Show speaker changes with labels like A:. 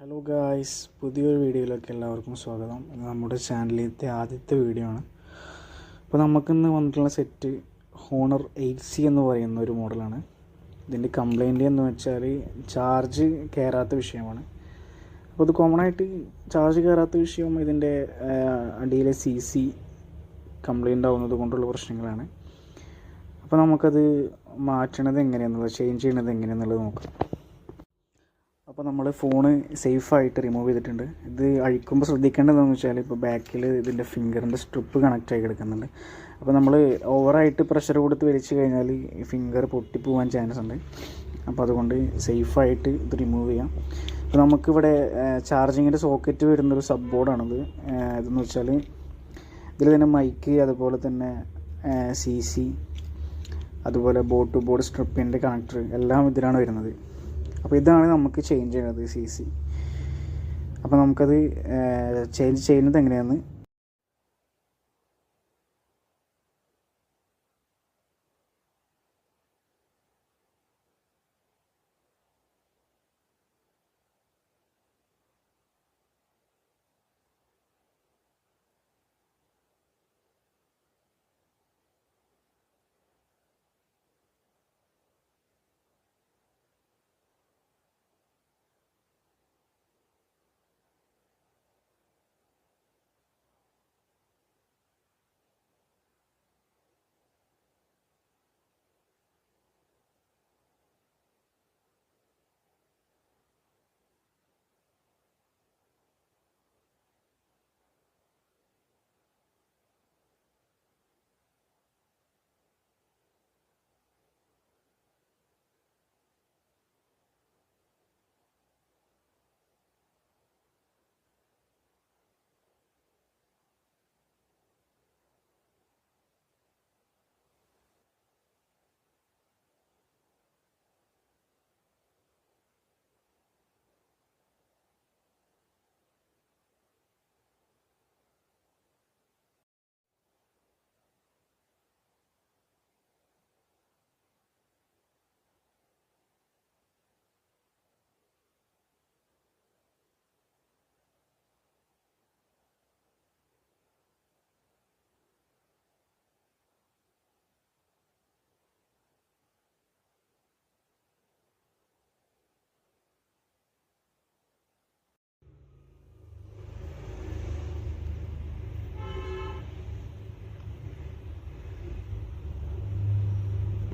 A: Hello guys പുതിയൊരു വീഡിയോയിലേക്ക് എല്ലാവർക്കും സ്വാഗതം. ഇത് നമ്മുടെ ചാനലിലത്തെ ആദ്യത്തെ വീഡിയോ ആണ്. അപ്പോൾ നമുക്കിന്ന് വന്നിട്ടുള്ള സെറ്റ് ഹോണർ എയ്റ്റ് സി എന്ന് പറയുന്ന ഒരു മോഡലാണ് ഇതിന്റെ കംപ്ലൈന്റ് എന്ന് വെച്ചാൽ ചാർജ് കയറാത്ത വിഷയമാണ്. അപ്പോൾ ഇത് കോമൺ ആയിട്ട് ചാർജ് കയറാത്ത വിഷയം ഇതിന്റെ അടിയിലെ സി സി കംപ്ലൈന്റ് ആവുന്നത് കൊണ്ടുള്ള പ്രശ്നങ്ങളാണ്. അപ്പോൾ നമുക്കത് മാറ്റണത് എങ്ങനെയാണെന്നുള്ളത് ചേഞ്ച് ചെയ്യണത് എങ്ങനെയാണെന്നുള്ളത് നോക്കാം. അപ്പോൾ നമ്മൾ ഫോണ് സേഫായിട്ട് റിമൂവ് ചെയ്തിട്ടുണ്ട്. ഇത് അഴിക്കുമ്പോൾ ശ്രദ്ധിക്കേണ്ടതെന്ന് വെച്ചാൽ ഇപ്പോൾ ബാക്കിൽ ഇതിന്റെ ഫിംഗറിന്റെ സ്ട്രിപ്പ് കണക്റ്റ് ആയി കിടക്കുന്നുണ്ട്. അപ്പോൾ നമ്മൾ ഓവറായിട്ട് പ്രഷർ കൊടുത്ത് വലിച്ചു കഴിഞ്ഞാൽ ഈ ഫിംഗർ പൊട്ടിപ്പോവാൻ ചാൻസ് ഉണ്ട്. അപ്പോൾ അതുകൊണ്ട് സേഫായിട്ട് ഇത് റിമൂവ് ചെയ്യാം. അപ്പോൾ നമുക്കിവിടെ ചാർജിങ്ങിന്റെ സോക്കറ്റ് വരുന്നൊരു സബ് ബോർഡാണിത് ഇതെന്ന് വെച്ചാൽ ഇതിൽ തന്നെ മൈക്ക് അതുപോലെ തന്നെ സി സി അതുപോലെ ബോട്ട് ബോർഡ് സ്ട്രിപ്പിന്റെ കണക്ടർ എല്ലാം ഇതിലാണ് വരുന്നത്. അപ്പോൾ ഇതാണ് നമുക്ക് ചേഞ്ച് ചെയ്യുന്നത് സി സി അപ്പോൾ നമുക്കത് ചേഞ്ച് ചെയ്യുന്നത് എങ്ങനെയാണെന്ന്